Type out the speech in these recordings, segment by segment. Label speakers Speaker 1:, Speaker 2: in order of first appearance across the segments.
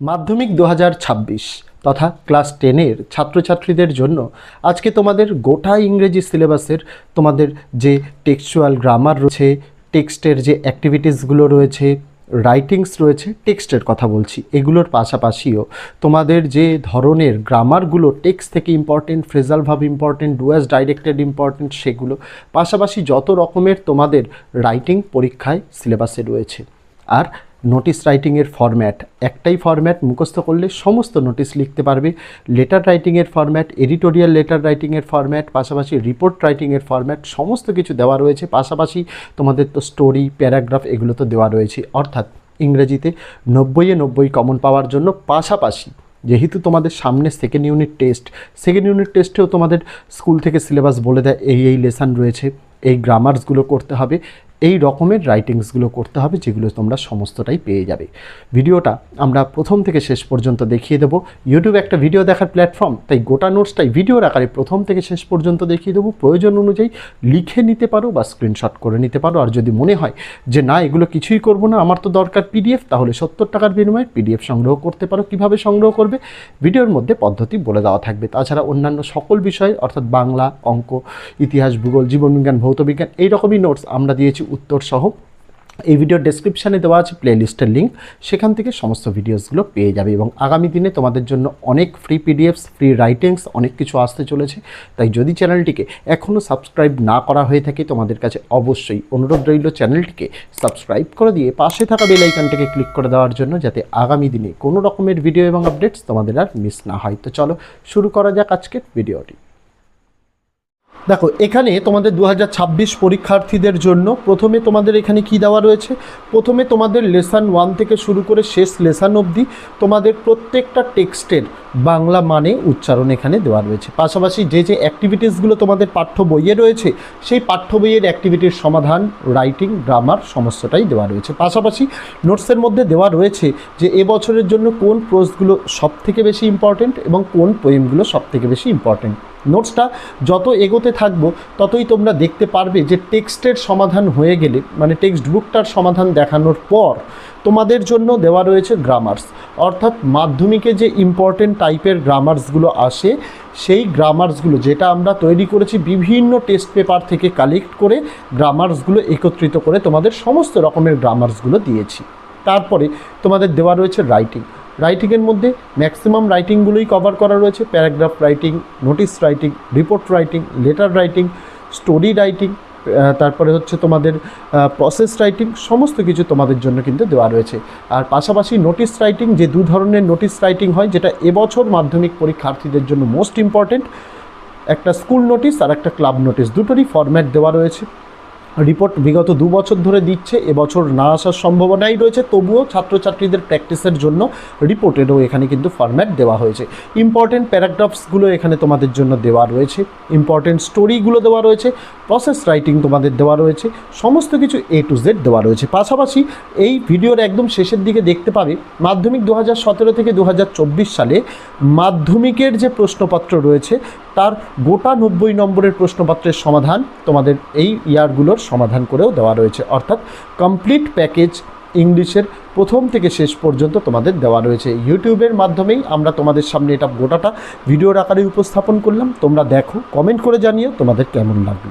Speaker 1: মাধ্যমিক দু হাজার ছাব্বিশ তথা ক্লাস টেনের ছাত্রছাত্রীদের জন্য আজকে তোমাদের গোটা ইংরেজি সিলেবাসের তোমাদের যে টেক্সচুয়াল গ্রামার রয়েছে, টেক্সটের যে অ্যাক্টিভিটিসগুলো রয়েছে, রাইটিংস রয়েছে, টেক্সটের কথা বলছি। এগুলোর পাশাপাশিও তোমাদের যে ধরনের গ্রামারগুলো, টেক্সট থেকে important phrasal verb important do as directed important সেগুলো, পাশাপাশি যত রকমের তোমাদের রাইটিং পরীক্ষায় সিলেবাসে রয়েছে। আর নোটিশ রাইটিংয়ের ফরম্যাট একটাই ফরম্যাট মুখস্থ করলে সমস্ত নোটিশ লিখতে পারবে। লেটার রাইটিংয়ের ফরম্যাট এডিটোরিয়াল লেটার রাইটিংয়ের ফরম্যাট পাশাপাশি রিপোর্ট রাইটিংয়ের ফরম্যাট সমস্ত কিছু দেওয়া রয়েছে। পাশাপাশি তোমাদের তো স্টোরি প্যারাগ্রাফ এগুলো তো দেওয়া রয়েছে। অর্থাৎ ইংরেজিতে নব্বইয়ে নব্বই কমন পাওয়ার জন্য পাশাপাশি যেহেতু তোমাদের সামনে second unit test second unit টেস্টেও তোমাদের স্কুল থেকে সিলেবাস বলে দেয়। এই এই লেসান রয়েছে। এই গ্রামার্সগুলো করতে হবে। এই রকমের রাইটিংসগুলো করতে হবে, যেগুলো তোমরা সমস্তটাই পেয়ে যাবে। ভিডিওটা আমরা প্রথম থেকে শেষ পর্যন্ত দেখিয়ে দেবো। ইউটিউব একটা ভিডিও দেখার প্ল্যাটফর্ম তাই গোটা নোটসটাই ভিডিওর আকারে প্রথম থেকে শেষ পর্যন্ত দেখিয়ে দেবো। প্রয়োজন অনুযায়ী লিখে নিতে পারো বা স্ক্রিনশট করে নিতে পারো। আর যদি মনে হয় যে না, এগুলো কিছুই করব না, আমার তো দরকার পিডিএফ তাহলে সত্তর টাকার বিনিময়ে পিডিএফ সংগ্রহ করতে পারো। কীভাবে সংগ্রহ করবে? ভিডিওর মধ্যে পদ্ধতি বলে দেওয়া থাকবে। তাছাড়া অন্যান্য সকল বিষয়, অর্থাৎ বাংলা, অঙ্ক, ইতিহাস, ভূগোল, জীবনবিজ্ঞান, ভৌতবিজ্ঞান এই রকমই নোটস আমরা দিয়েছি। উত্তর সহ এই ভিডিওর ডেসক্রিপশানে দেওয়া আছে প্লেলিস্টের লিঙ্ক সেখান থেকে সমস্ত ভিডিওসগুলো পেয়ে যাবে এবং আগামী দিনে তোমাদের জন্য অনেক ফ্রি পিডিএফস ফ্রি রাইটিংস অনেক কিছু আসতে চলেছে। তাই যদি চ্যানেলটিকে এখনও সাবস্ক্রাইব না করা হয়ে থাকে, তোমাদের কাছে অবশ্যই অনুরোধ রইল চ্যানেলটিকে সাবস্ক্রাইব করে দিয়ে পাশে থাকা বেল আইকনটিকে ক্লিক করে দেওয়ার জন্য যাতে আগামী দিনে কোনো রকমের ভিডিও এবং আপডেটস তোমাদের আর মিস না হয়। তো চলো শুরু করা যাক আজকের ভিডিওটি দেখো, এখানে তোমাদের দু হাজার ছাব্বিশ পরীক্ষার্থীদের জন্য প্রথমে তোমাদের এখানে কি দেওয়া রয়েছে? প্রথমে তোমাদের লেসন ওয়ান থেকে শুরু করে শেষ লেসন অবধি তোমাদের প্রত্যেকটা টেক্সটের বাংলা মানে উচ্চারণ এখানে দেওয়া রয়েছে। পাশাপাশি যে যে অ্যাক্টিভিটিসগুলো তোমাদের পাঠ্য বইয়ে রয়েছে, সেই পাঠ্য বইয়ের অ্যাক্টিভিটির সমাধান রাইটিং গ্রামার সমস্তটাই দেওয়া রয়েছে। পাশাপাশি নোটসের মধ্যে দেওয়া রয়েছে যে এবছরের জন্য কোন প্রোজগুলো সব থেকে বেশি ইম্পর্টেন্ট এবং কোন পোয়েমগুলো সব থেকে বেশি ইম্পর্টেন্ট নোটসটা যত এগোতে থাকব, ততই তোমরা দেখতে পারবে যে টেক্সটের সমাধান হয়ে গেলে মানে টেক্সট বুকটার সমাধান দেখানোর পর তোমাদের জন্য দেওয়া রয়েছে গ্রামার্স অর্থাৎ মাধ্যমিকে যে ইম্পর্টেন্ট টাইপের গ্রামার্সগুলো আসে, সেই গ্রামার্সগুলো যেটা আমরা তৈরি করেছি বিভিন্ন টেস্ট পেপার থেকে কালেক্ট করে গ্রামার্সগুলো একত্রিত করে তোমাদের সমস্ত রকমের গ্রামার্সগুলো দিয়েছি। তারপরে তোমাদের দেওয়া রয়েছে রাইটিং রাইটিংয়ের মধ্যে ম্যাক্সিমাম রাইটিংগুলোই কভার করা রয়েছে। Paragraph writing notice writing report writing letter writing story writing তারপরে হচ্ছে তোমাদের প্রসেস রাইটিং সমস্ত কিছু তোমাদের জন্য কিন্তু দেওয়া রয়েছে। আর পাশাপাশি নোটিস রাইটিং যে দু ধরনের নোটিস রাইটিং হয়, যেটা এবছর মাধ্যমিক পরীক্ষার্থীদের জন্য মোস্ট ইম্পর্টেন্ট একটা স্কুল নোটিশ আর একটা ক্লাব নোটিশ দুটোরই ফরম্যাট দেওয়া রয়েছে। রিপোর্ট বিগত দু বছর ধরে দিচ্ছে। এবছর না আসার সম্ভাবনাই রয়েছে। তবুও ছাত্রছাত্রীদের প্র্যাকটিসের জন্য রিপোর্টেরও এখানে কিন্তু ফরম্যাট দেওয়া হয়েছে। ইম্পর্টেন্ট প্যারাগ্রাফসগুলো এখানে তোমাদের জন্য দেওয়া রয়েছে। ইম্পর্টেন্ট স্টোরিগুলো দেওয়া রয়েছে। প্রসেস রাইটিং তোমাদের দেওয়া রয়েছে। সমস্ত কিছু এ টু জেড দেওয়া রয়েছে। পাশাপাশি এই ভিডিওর একদম শেষের দিকে দেখতে পাবে মাধ্যমিক দু হাজার সতেরো থেকে দু হাজার চব্বিশ সালে মাধ্যমিকের যে প্রশ্নপত্র রয়েছে, তার গোটা নব্বই নম্বরের প্রশ্নপত্রের সমাধান তোমাদের এই ইয়ারগুলোর সমাধান করেও দেওয়া রয়েছে। অর্থাৎ কমপ্লিট প্যাকেজ ইংলিশের প্রথম থেকে শেষ পর্যন্ত তোমাদের দেওয়া রয়েছে। ইউটিউবের মাধ্যমেই আমরা তোমাদের সামনে এটা গোটাটা ভিডিওর আকারে উপস্থাপন করলাম। তোমরা দেখো কমেন্ট করে জানিও তোমাদের কেমন লাগল।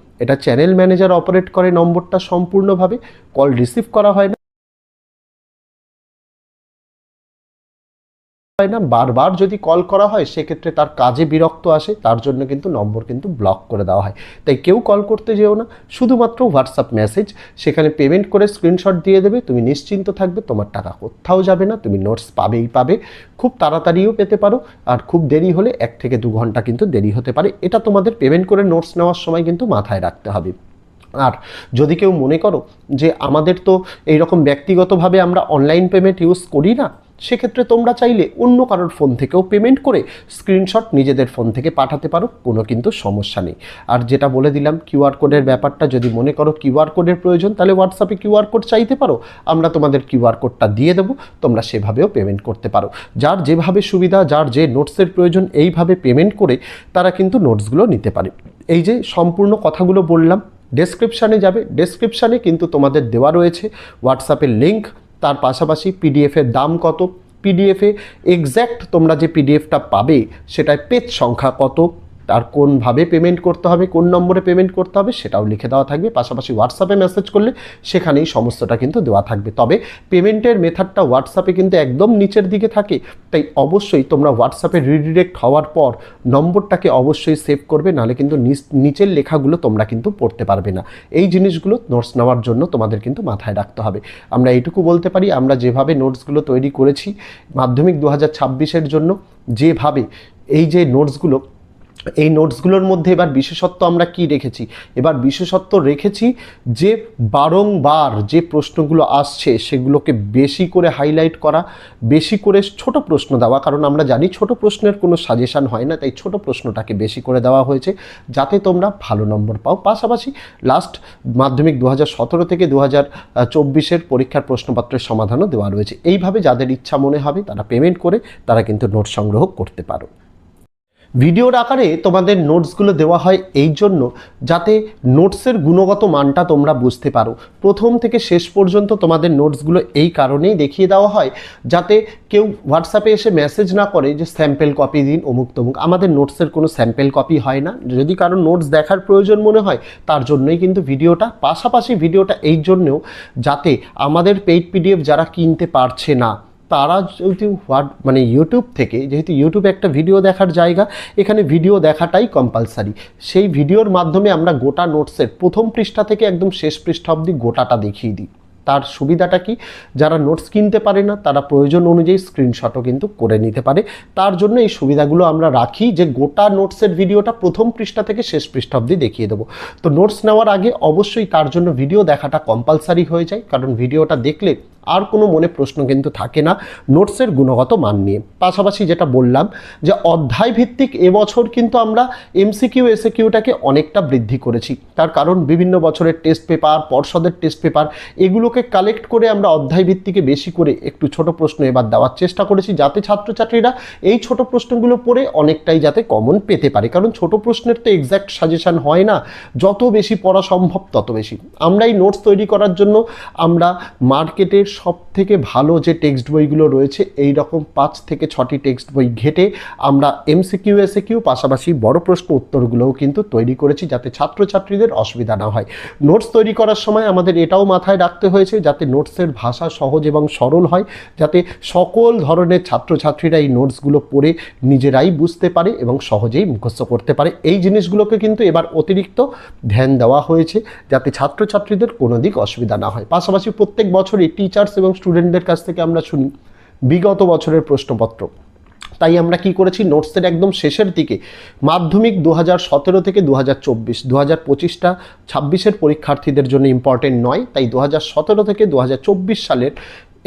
Speaker 1: এটা চ্যানেল ম্যানেজার অপারেট করে নম্বরটা সম্পূর্ণভাবে কল রিসিভ করা হয় না। হয় না, বারবার যদি কল করা হয়, সেক্ষেত্রে তার কাজে বিরক্ত আসে, তার জন্য কিন্তু নম্বর কিন্তু ব্লক করে দেওয়া হয়। তাই কেউ কল করতে যেও না, শুধুমাত্র হোয়াটসঅ্যাপ মেসেজ সেখানে পেমেন্ট করে স্ক্রিনশট দিয়ে দেবে, তুমি নিশ্চিন্ত থাকবে তোমার টাকা কোথাও যাবে না, তুমি নোটস পাবেই পাবে, খুব তাড়াতাড়িও পেতে পারো, আর খুব দেরি হলে এক থেকে দু ঘণ্টা কিন্তু দেরি হতে পারে, এটা তোমাদের পেমেন্ট করে নোটস নেওয়ার সময় কিন্তু মাথায় রাখতে হবে। আর যদি কেউ মনে করো যে আমাদের তো এইরকম ব্যক্তিগতভাবে আমরা অনলাইন পেমেন্ট ইউজ করি না সেক্ষেত্রে তোমরা চাইলে অন্য কারোর ফোন থেকেও পেমেন্ট করে স্ক্রিনশট নিজেদের ফোন থেকে পাঠাতে পারো, কোনো কিন্তু সমস্যা নেই। আর যেটা বলে দিলাম কিউআর কোডের ব্যাপারটা যদি মনে করো কিউআর কোডের প্রয়োজন, তাহলে হোয়াটসঅ্যাপে কিউআর কোড চাইতে পারো। আমরা তোমাদের কিউআর কোডটা দিয়ে দেবো, তোমরা সেভাবেও পেমেন্ট করতে পারো। যার যেভাবে সুবিধা, যার যে নোটসের প্রয়োজন, এইভাবে পেমেন্ট করে তারা কিন্তু নোটসগুলো নিতে পারে। এই যে সম্পূর্ণ কথাগুলো বললাম ডেসক্রিপশানে যাবে। ডেসক্রিপশানে কিন্তু তোমাদের দেওয়া রয়েছে হোয়াটসঅ্যাপের লিঙ্ক তার পাশাপাশি পিডিএফের দাম কত? পিডিএফে এক্স্যাক্ট তোমরা যে পিডিএফটা পাবে, সেটায় পেজ সংখ্যা কত? তার কোনভাবে পেমেন্ট করতে হবে, কোন নম্বরে পেমেন্ট করতে হবে সেটাও লিখে দেওয়া থাকবে। পাশাপাশি হোয়াটসঅ্যাপে মেসেজ করলে সেখানেই সমস্তটা কিন্তু দেওয়া থাকবে। তবে পেমেন্টের মেথডটা হোয়াটসঅ্যাপে কিন্তু একদম নিচের দিকে থাকে। তাই অবশ্যই তোমরা হোয়াটসঅ্যাপে রিডিরেক্ট হওয়ার পর নম্বরটাকে অবশ্যই সেভ করবে, নাহলে কিন্তু নিচ- নিচের লেখাগুলো তোমরা কিন্তু পড়তে পারবে না। এই জিনিসগুলো নোটস নেওয়ার জন্য তোমাদের কিন্তু মাথায় রাখতে হবে। আমরা এইটুকু বলতে পারি, আমরা যেভাবে নোটসগুলো তৈরি করেছি, মাধ্যমিক দু হাজার জন্য যেভাবে এই যে নোটসগুলো এই নোটসগুলোর মধ্যে এবার বিশেষত্ব আমরা কি রেখেছি? এবার বিশেষত্ব রেখেছি যে বারংবার যে প্রশ্নগুলো আসছে সেগুলোকে বেশি করে হাইলাইট করা, বেশি করে ছোট প্রশ্ন দেওয়া, কারণ আমরা জানি ছোট প্রশ্নের কোনো সাজেশন হয় না, তাই ছোট প্রশ্নটাকে বেশি করে দেওয়া হয়েছে যাতে তোমরা ভালো নম্বর পাও। পাশাপাশি লাস্ট মাধ্যমিক দু সতেরো থেকে দু হাজার চব্বিশের পরীক্ষার প্রশ্নপত্রের সমাধানও দেওয়া রয়েছে। এইভাবে যাদের ইচ্ছা মনে হবে তারা পেমেন্ট করে তারা কিন্তু নোট সংগ্রহ করতে পারো। ভিডিওর আকারে তোমাদের নোটসগুলো দেওয়া হয় এই জন্য যাতে নোটসের গুণগত মানটা তোমরা বুঝতে পারো। প্রথম থেকে শেষ পর্যন্ত তোমাদের নোটসগুলো এই কারণেই দেখিয়ে দেওয়া হয় যাতে কেউ হোয়াটসঅ্যাপে এসে মেসেজ না করে যে স্যাম্পেল কপি দিন অমুক তমুক। আমাদের নোটসের কোনো স্যাম্পেল কপি হয় না। যদি কারও নোটস দেখার প্রয়োজন মনে হয়, তার জন্যই কিন্তু ভিডিওটা। পাশাপাশি ভিডিওটা এই জন্যেও যাতে আমাদের পেইড পিডিএফ যারা কিনতে পারছে না তারা যদি হোয়াট মানে ইউটিউব থেকে, যেহেতু ইউটিউব একটা ভিডিও দেখার জায়গা, এখানে ভিডিও দেখাটাই কম্পালসারি সেই ভিডিওর মাধ্যমে আমরা গোটা নোটসের প্রথম পৃষ্ঠা থেকে একদম শেষ পৃষ্ঠা অবধি গোটাটা দেখিয়ে দিই। তার সুবিধাটা কি? যারা নোটস কিনতে পারে না, তারা প্রয়োজন অনুযায়ী স্ক্রিনশটও কিন্তু করে নিতে পারে। তার জন্য এই সুবিধাগুলো আমরা রাখি যে গোটা নোটসের ভিডিওটা প্রথম পৃষ্ঠা থেকে শেষ পৃষ্ঠা অবধি দেখিয়ে দেবো। তো নোটস নেওয়ার আগে অবশ্যই তার জন্য ভিডিও দেখাটা কম্পালসারি হয়ে যায়, কারণ ভিডিওটা দেখলে আর কোনো মনে প্রশ্ন কিন্তু থাকে না, নোটসের গুণগত মান নিয়ে। পাশাপাশি যেটা বললাম যে অধ্যায় ভিত্তিক এবছর কিন্তু আমরা এমসিকিউ এসএকিউটাকে অনেকটা বৃদ্ধি করেছি। তার কারণ বিভিন্ন বছরের টেস্ট পেপার, পর্ষদের টেস্ট পেপার, এগুলোকে কালেক্ট করে আমরা অধ্যায় ভিত্তিকে বেশি করে একটু ছোট প্রশ্ন এবার দেওয়ার চেষ্টা করেছি, যাতে ছাত্রছাত্রীরা এই ছোট প্রশ্নগুলো পড়ে অনেকটাই যাতে কমন পেতে পারে। কারণ ছোট প্রশ্নের তো এক্স্যাক্ট সাজেশান হয় না, যত বেশি পড়া সম্ভব তত বেশি। আমরা এই নোটস তৈরি করার জন্য আমরা মার্কেটের সব থেকে ভালো যে টেক্সট বইগুলো রয়েছে এই রকম পাঁচ থেকে ছটি টেক্সট বই ঘেটে আমরা এমসিকিউ, এসএকিউ, পাশাপাশি বড় প্রশ্ন উত্তরগুলোও কিন্তু তৈরি করেছি যাতে ছাত্রছাত্রীদের অসুবিধা না হয়। নোটস তৈরি করার সময় আমাদের এটাও মাথায় রাখতে হয়েছে যাতে নোটসের ভাষা সহজ এবং সরল হয়, যাতে সকল ধরনের ছাত্রছাত্রীরা এই নোটসগুলো পড়ে নিজেরাই বুঝতে পারে এবং সহজেই মুখস্থ করতে পারে। এই জিনিসগুলোকে কিন্তু এবার অতিরিক্ত ধ্যান দেওয়া হয়েছে যাতে ছাত্রছাত্রীদের কোনো দিক অসুবিধা না হয়। পাশাপাশি প্রত্যেক বছরই টিচার্স এবং স্টুডেন্টদের কাছ থেকে আমরা শুনি, বিগত বছরের প্রশ্নপত্র। তাই আমরা কি করেছি? নোটসের একদম শেষের দিকে, মাধ্যমিক দু সতেরো থেকে দু হাজার চব্বিশ দু হাজার পঁচিশটা ছাব্বিশের পরীক্ষার্থীদের জন্য ইম্পর্টেন্ট নয়, তাই দু হাজার সতেরো থেকে দু হাজার চব্বিশ সালের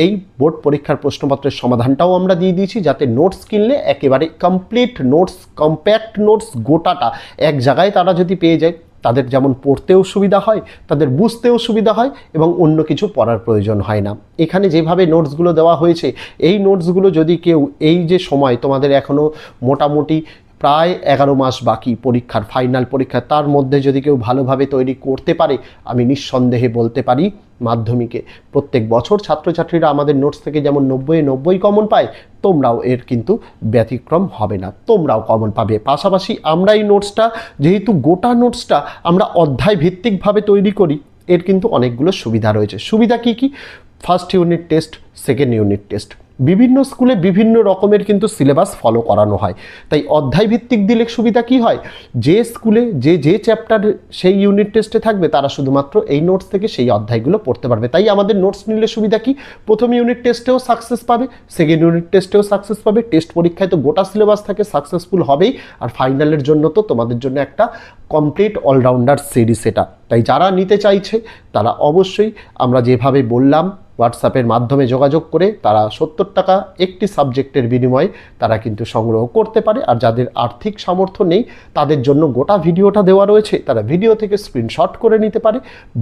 Speaker 1: এই বোর্ড পরীক্ষার প্রশ্নপত্রের সমাধানটাও আমরা দিয়ে দিয়েছি, যাতে নোটস কিনলে একেবারে কমপ্লিট নোটস কম্প্যাক্ট নোটস গোটাটা এক জায়গায় তারা যদি পেয়ে যায়। তাদের যেমন পড়তেও সুবিধা হয়, তাদের বুঝতেও সুবিধা হয় এবং অন্য কিছু পড়ার প্রয়োজন হয় না। এখানে যেভাবে নোটসগুলো দেওয়া হয়েছে, এই নোটসগুলো যদি কেউ এই যে সময় তোমাদের এখনও মোটামুটি প্রায় এগারো মাস বাকি পরীক্ষার ফাইনাল পরীক্ষা, তার মধ্যে যদি কেউ ভালোভাবে তৈরি করতে পারে, আমি নিঃসন্দেহে বলতে পারি মাধ্যমিকে। প্রত্যেক বছর ছাত্রছাত্রীরা আমাদের নোটস থেকে যেমন নব্বই নব্বই কমন পায় তোমরাও এর কিন্তু ব্যতিক্রম হবে না, তোমরাও কমন পাবে। পাশাপাশি আমরা এই নোটসটা যেহেতু গোটা নোটসটা আমরা অধ্যায় ভিত্তিকভাবে তৈরি করি, এর কিন্তু অনেকগুলো সুবিধা রয়েছে। সুবিধা কি কি? First unit test second unit test বিভিন্ন স্কুলে বিভিন্ন রকমের কিন্তু সিলেবাস ফলো করানো হয়। তাই অধ্যায় ভিত্তিক দিলে সুবিধা কি হয়? যে স্কুলে যে যে চ্যাপ্টার সেই ইউনিট টেস্টে থাকবে, তারা শুধুমাত্র এই নোটস থেকে সেই অধ্যায়গুলো পড়তে পারবে। তাই আমাদের নোটস নিলে সুবিধা কি? প্রথম ইউনিট টেস্টেও সাকসেস পাবে সেকেন্ড ইউনিট টেস্টেও সাকসেস পাবে টেস্ট পরীক্ষায় তো গোটা সিলেবাস থাকে সাকসেসফুল হবেই। আর ফাইনালের জন্য তো তোমাদের জন্য একটা কমপ্লিট অলরাউন্ডার সিরিজ এটা তাই যারা নিতে চাইছে, তারা অবশ্যই আমরা যেভাবে বললাম হোয়াটসঅ্যাপের মাধ্যমে যোগাযোগ করে তারা সত্তর টাকা একটি সাবজেক্টের বিনিময়ে তারা কিন্তু সংগ্রহ করতে পারে। আর যাদের আর্থিক সামর্থ্য নেই, তাদের জন্য গোটা ভিডিওটা দেওয়া রয়েছে। তারা ভিডিও থেকে স্ক্রিনশট করে নিতে পারে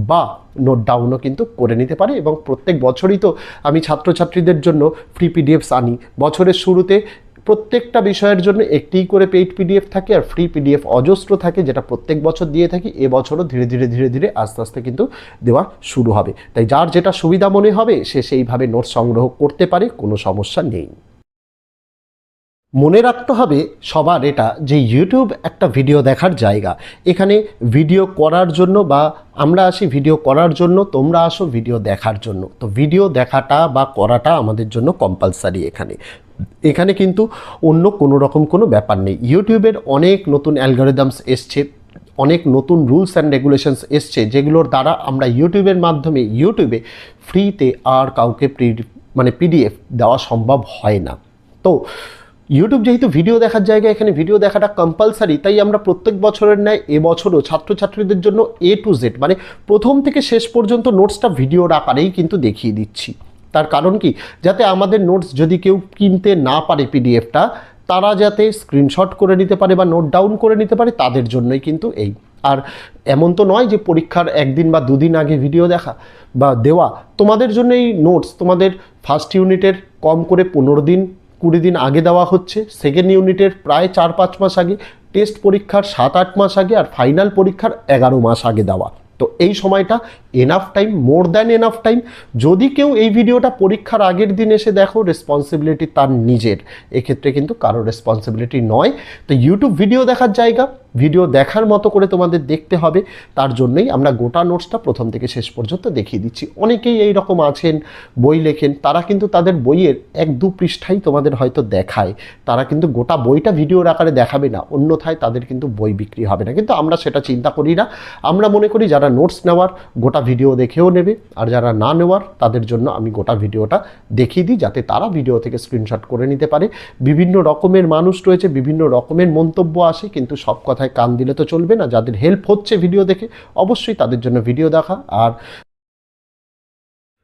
Speaker 1: বা নোট ডাউনও কিন্তু করে নিতে পারে। এবং প্রত্যেক বছরই তো আমি ছাত্রছাত্রীদের জন্য ফ্রি পিডিএফস আনি। বছরের শুরুতে প্রত্যেকটা বিষয়ের জন্য একটিই করে পেইড পিডিএফ থাকে আর ফ্রি পিডিএফ অজস্র থাকে, যেটা প্রত্যেক বছর দিয়ে থাকি। এবছরও ধীরে ধীরে ধীরে ধীরে আস্তে আস্তে কিন্তু দেওয়া শুরু হবে। তাই যার যেটা সুবিধা মনে হবে, সে সেইভাবে নোট সংগ্রহ করতে পারে, কোনো সমস্যা নেই। মনে রাখতে হবে সবার এটা যে ইউটিউব একটা ভিডিও দেখার জায়গা। এখানে ভিডিও করার জন্য বা আমরা আসি ভিডিও করার জন্য, তোমরা আসো ভিডিও দেখার জন্য। তো ভিডিও দেখাটা বা করাটা আমাদের জন্য কম্পালসারি এখানে। এখানে কিন্তু অন্য কোনো রকম কোনো ব্যাপার নেই। ইউটিউবের অনেক নতুন অ্যালগোরিদমস এসছে, অনেক নতুন রুলস অ্যান্ড রেগুলেশনস এসছে, যেগুলোর দ্বারা আমরা ইউটিউবের মাধ্যমে ইউটিউবে ফ্রিতে আর কাউকে মানে পিডিএফ দেওয়া সম্ভব হয় না। তো ইউটিউব যেহেতু ভিডিও দেখার জায়গা, এখানে ভিডিও দেখাটা কম্পালসারি তাই আমরা প্রত্যেক বছরের ন্যায় এবছরও ছাত্রছাত্রীদের জন্য এ টু জেড মানে প্রথম থেকে শেষ পর্যন্ত নোটসটা ভিডিওর আকারেই কিন্তু দেখিয়ে দিচ্ছি। তার কারণ কি? যাতে আমাদের নোটস যদি কেউ কিনতে না পারে পিডিএফটা তারা যাতে স্ক্রিনশট করে নিতে পারে বা নোট ডাউন করে নিতে পারে, তাদের জন্যই কিন্তু এই। আর এমন তো নয় যে পরীক্ষার একদিন বা দুদিন আগে ভিডিও দেখা বা দেওয়া। তোমাদের জন্য এই নোটস তোমাদের ফার্স্ট ইউনিটের কম করে পনেরো দিন কুড়ি দিন আগে দেওয়া হচ্ছে। সেকেন্ড ইউনিটের প্রায় চার পাঁচ মাস আগে টেস্ট পরীক্ষার সাত আট মাস আগে আর ফাইনাল পরীক্ষার এগারো মাস আগে দেওয়া। তো এই সময়টা enough time more than enough time যদি কেউ এই ভিডিওটা পরীক্ষার আগের দিন এসে দেখো রেসপন্সিবিলিটি তার নিজের। এক্ষেত্রে কিন্তু কারও রেসপন্সিবিলিটি নয়। তো ইউটিউব ভিডিও দেখার জায়গা ভিডিও দেখার মতো করে তোমাদের দেখতে হবে। তার জন্যই আমরা গোটা নোটসটা প্রথম থেকে শেষ পর্যন্ত দেখিয়ে দিচ্ছি। অনেকেই এই রকম আছেন, বই লেখেন, তারা কিন্তু তাদের বইয়ের এক দু পৃষ্ঠাই তোমাদের হয়তো দেখায়। তারা কিন্তু গোটা বইটা ভিডিওর আকারে দেখাবে না, অন্যথায় তাদের কিন্তু বই বিক্রি হবে না। কিন্তু আমরা সেটা চিন্তা করি না। আমরা মনে করি যারা নোটস নেওয়ার, গোটা ভিডিও দেখেও নেবে। আর যারা না নেওয়ার, তাদের জন্য আমি গোটা ভিডিওটা দেখিয়ে দিই যাতে তারা ভিডিও থেকে স্ক্রিনশট করে নিতে পারে। বিভিন্ন রকমের মানুষ রয়েছে, বিভিন্ন রকমের মন্তব্য আসে, কিন্তু সব কথায় কান দিলে তো চলবে না। যাদের হেল্প হচ্ছে ভিডিও দেখে, অবশ্যই তাদের জন্য ভিডিও দেখা। আর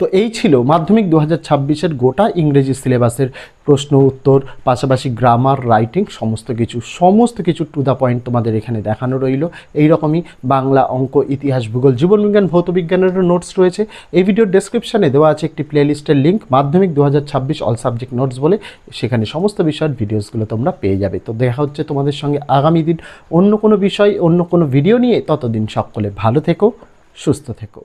Speaker 1: তো এই ছিল মাধ্যমিক দু হাজার ছাব্বিশের গোটা ইংরেজি সিলেবাসের প্রশ্ন, উত্তর, পাশাপাশি গ্রামার রাইটিং সমস্ত কিছু সমস্ত কিছু টু দ্য পয়েন্ট তোমাদের এখানে দেখানো রইল। এই রকমই বাংলা অঙ্ক, ইতিহাস, ভূগোল জীবনবিজ্ঞান ভৌতবিজ্ঞানেরও নোটস রয়েছে। এই ভিডিওর ডেসক্রিপশনে দেওয়া আছে একটি প্লেলিস্টের লিঙ্ক মাধ্যমিক দু হাজার ছাব্বিশ অল সাবজেক্ট নোটস বলে। সেখানে সমস্ত বিষয়ের ভিডিওসগুলো তোমরা পেয়ে যাবে। তো দেখা হচ্ছে তোমাদের সঙ্গে আগামী দিন অন্য কোনো বিষয়, অন্য কোনো ভিডিও নিয়ে। ততদিন সকলে ভালো থেকো, সুস্থ থেকো।